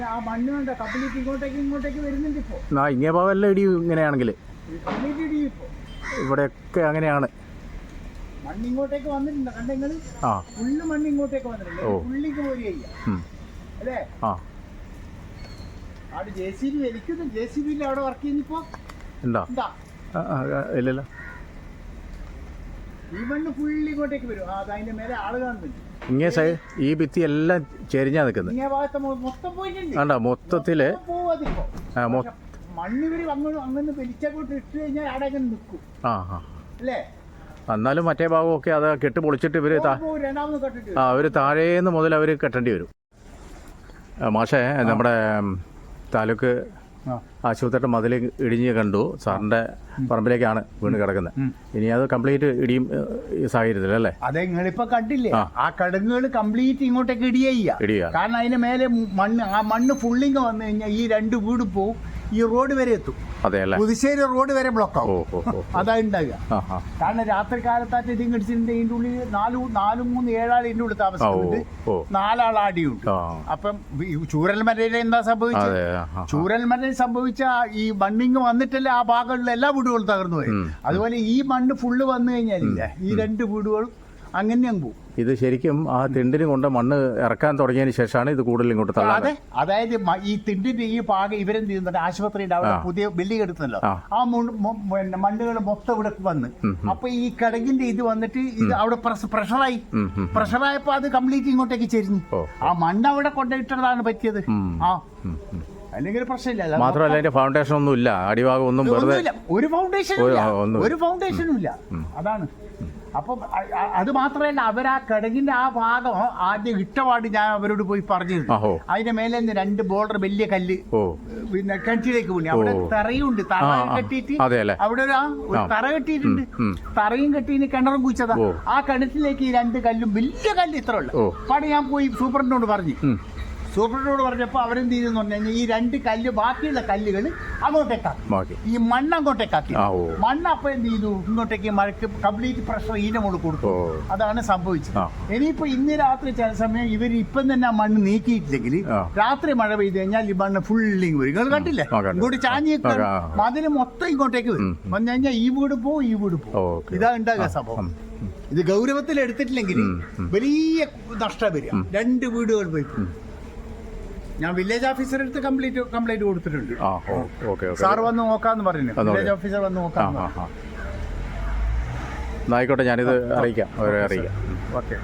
ഇങ്ങനെ ആ മണ്ണ് കണ്ട കംപ്ലീറ്റ് ഇങ്ങോട്ടേക്ക് ഇങ്ങോട്ടേക്ക് വരുന്നുണ്ട് ഇപ്പോൾ ആ ഇങ്ങേ ഭാഗമല്ല ഇടി ഇങ്ങനെയാണെങ്കിൽ ഇവിടെയൊക്കെ അങ്ങനെയാണ്. മണ്ണ് ഇങ്ങോട്ടേക്ക് വന്നിട്ടുണ്ട്. കണ്ടെങ്കിൽ ആ. ഫുള്ള് മണ്ണ് ഇങ്ങോട്ടേക്ക് വന്നിട്ടുണ്ട്. ഓ. പുള്ളിക്ക് പോരി ഉം. അല്ലേ? ആ. അവിടെ ജെ സി ബി വലിക്കുന്നു. ജെ സി ബിയിൽ അവിടെ വർക്ക് ചെയ്യുന്നിപ്പോ ഉണ്ടോ? എന്താ ആ, ആ, ആ, ഇല്ലല്ലോ ഈ മണ്ണ് ഫുള്ള് ഇങ്ങോട്ടേക്ക് വരും. ആ അതിന്റെ മേലെ ആൾ കാണുന്നുണ്ട്. ഇങ്ങേ സൈഡ് ഈ ഭിത്തി എല്ലാം ചെരിഞ്ഞാ നിൽക്കുന്നത്. കണ്ടോ? മൊത്തത്തിൽ എന്നാലും മറ്റേ ഭാഗമൊക്കെ അത് കെട്ട് പൊളിച്ചിട്ട് ഇവർ ആ അവർ താഴേന്ന് മുതൽ അവർ കെട്ടേണ്ടി വരും. മാഷേ നമ്മുടെ താലൂക്ക്. ആശുപത്രിയുടെ മതിൽ ഇടിഞ്ഞ് കണ്ടു. സാറിന്റെ പറമ്പിലേക്കാണ് വീണ് കിടക്കുന്നത്. ഇനി അത് കംപ്ലീറ്റ് ഇടിയും സാഹചര്യത്തിലല്ലേ ഈ സാഹചര്യത്തിൽ അല്ലേ? അതെ നിങ്ങളിപ്പോ കണ്ടില്ലേ? ആ. കടുങ്ങുകൾ കംപ്ലീറ്റ് ഇങ്ങോട്ടേക്ക് ഇടിയാ കാരണം അതിന് മേലെ മണ്ണ് ആ മണ്ണ് ഫുള്ളിങ് വന്നു കഴിഞ്ഞാൽ ഈ രണ്ട് വീട് പോവും. ഈ റോഡ് വരെ എത്തും. പുതുശ്ശേരി റോഡ് വരെ ബ്ലോക്ക് ആവും. അതാ ഉണ്ടാകുക കാരണം രാത്രി കാലത്താറ്റ് ഇതിങ് ഇടിച്ചിട്ടുണ്ട് ഇതിന്റെ ഉള്ളിൽ നാലു നാല് മൂന്ന് ഏഴാൾ ഇതിന്റെ ഉള്ളിൽ താമസിക്കുന്നുണ്ട്. നാലാൾ ആടിയുണ്ട് അപ്പം ഈ ചൂരൽമരയിൽ എന്താ സംഭവിച്ചത്. ചൂരൽമരയിൽ സംഭവിച്ച ഈ മണ്ണിങ് വന്നിട്ടല്ലേ ആ ഭാഗങ്ങളിലെ എല്ലാ വീടുകളും തകർന്നു പോയി അതുപോലെ ഈ മണ്ണ് ഫുള്ള് വന്നു കഴിഞ്ഞാലില്ല ഈ രണ്ട് വീടുകളും അങ്ങനെ അങ്ങ് പോകും. ഇത് ശരിക്കും ആ തിണ്ടിന് കൊണ്ട് മണ്ണ് ഇറക്കാൻ തുടങ്ങിയതിന് ശേഷമാണ് ഇത് കൂടുതൽ ഇങ്ങോട്ട് തള്ളാതെ അതെ അതായത് മ- ഈ തിണ്ടിന്റെ ഈ ഭാഗം ഇവരെന്ത് ചെയ്യുന്നുണ്ട്? ആശുപത്രിയുടെ അവിടെ. പുതിയ ബിൽഡിംഗ് എടുത്തല്ലോ ആ. ആ മണ്ണുകൾ മൊത്തം ഇവിടെ വന്ന്. അപ്പൊ ഈ കിടങ്ങിന്റെ ഇത് വന്നിട്ട് ഇത് അവിടെ പ്രഷറായി. ഉം, ഉം. പ്രഷറായപ്പോ അത് കംപ്ലീറ്റ് ഇങ്ങോട്ടേക്ക് ചെരിഞ്ഞു. ഓ. ആ മണ്ണ് അവിടെ കൊണ്ടിട്ടതാണ് പറ്റിയത്. ആ. അല്ലെങ്കിൽ പ്രശ്നമില്ല. അല്ല, മാത്രമല്ല അതിന്റെ ഫൗണ്ടേഷൻ ഒന്നും ഇല്ല അടിഭാഗം ഒന്നും വെറുതെ ഒന്നുമില്ല. ഒരു ഫൗണ്ടേഷനും ഒരു- ഇല്ല. ആ, ഒന്നുമില്ല. ഒരു ഫൗണ്ടേഷനും ഇല്ല. അതാണ്. അപ്പം അത് മാത്രമല്ല അവർ ആ കിടങ്ങിന്റെ ആ ഭാഗം ആദ്യം ഇട്ടപാട് ഞാൻ അവരോട് പോയി പറഞ്ഞിരുന്നു. അതിന്റെ മേലെ നിന്ന് രണ്ട് ബോർഡർ വലിയ കല്ല് പിന്നെ കിണറ്റിലേക്ക് വീണി. അവിടെ. തറയുണ്ട്. തറ. കെട്ടിയിട്ട് അവിടെ ഒരു. തറ കെട്ടിയിട്ടുണ്ട്. തറയും കെട്ടിന് കിണറും കുച്ചതാ ആ കിണറ്റിലേക്ക് ഈ രണ്ട് കല്ലും വലിയ കല്ല് ഇത്ര ഉള്ളു. ഓ. ഞാൻ പോയി സൂപ്രണ്ടിനോട് പറഞ്ഞു. ഉം. സൂപ്രണ്ടിനോട് പറഞ്ഞപ്പോൾ അവരെന്ത് ചെയ്തെന്ന് പറഞ്ഞു കഴിഞ്ഞാൽ ഈ രണ്ട് കല്ല് ബാക്കിയുള്ള കല്ലുകൾ അങ്ങോട്ടേക്കാക്കി. ഈ മണ്ണ് അങ്ങോട്ടേക്കാക്കി. മണ്ണ് അപ്പൊ എന്ത് ചെയ്തു? ഇങ്ങോട്ടേക്ക് മഴയ്ക്ക് കംപ്ലീറ്റ് പ്രഷർ ഇതിന്റെ മുകളിൽ കൊടുത്തു. അതാണ് സംഭവിച്ചത്. ഇനിയിപ്പോ ഇന്ന് രാത്രി ചില സമയം ഇവർ ഇപ്പം തന്നെ ആ മണ്ണ് നീക്കിയിട്ടില്ലെങ്കിൽ രാത്രി മഴ പെയ്ത് കഴിഞ്ഞാൽ ഈ മണ്ണ് ഫുള്ളിങ് വരും. നിങ്ങൾ കണ്ടില്ലേ. ഇങ്ങോട്ട് ചാഞ്ഞി. മതിൽ മൊത്തം ഇങ്ങോട്ടേക്ക് വരും. വന്നു കഴിഞ്ഞാൽ ഈ വീട് പോവും ഈ വീട് പോവും ഇതാ ഉണ്ടാകുക സംഭവം. ഇത് ഗൗരവത്തിൽ എടുത്തിട്ടില്ലെങ്കിൽ വലിയ നഷ്ടം വരിക. രണ്ട് വീടുകൾ പോയി. ഞാൻ വില്ലേജ് ഓഫീസറെ അടുത്ത് കംപ്ലീറ്റ് കംപ്ലൈന്റ് കൊടുത്തിട്ടുണ്ട്. ആ ഓ ഓക്കെ ഓക്കെ. സാർ വന്ന് നോക്കാന്ന് പറഞ്ഞു വില്ലേജ് ഓഫീസർ വന്ന് ആ ആയിക്കോട്ടെ ആ പറഞ്ഞു ആ. എന്നായിക്കോട്ടെ ഞാനിത് അറിയിക്കാം. അവരെ അറിയിക്കാം. ഓക്കെ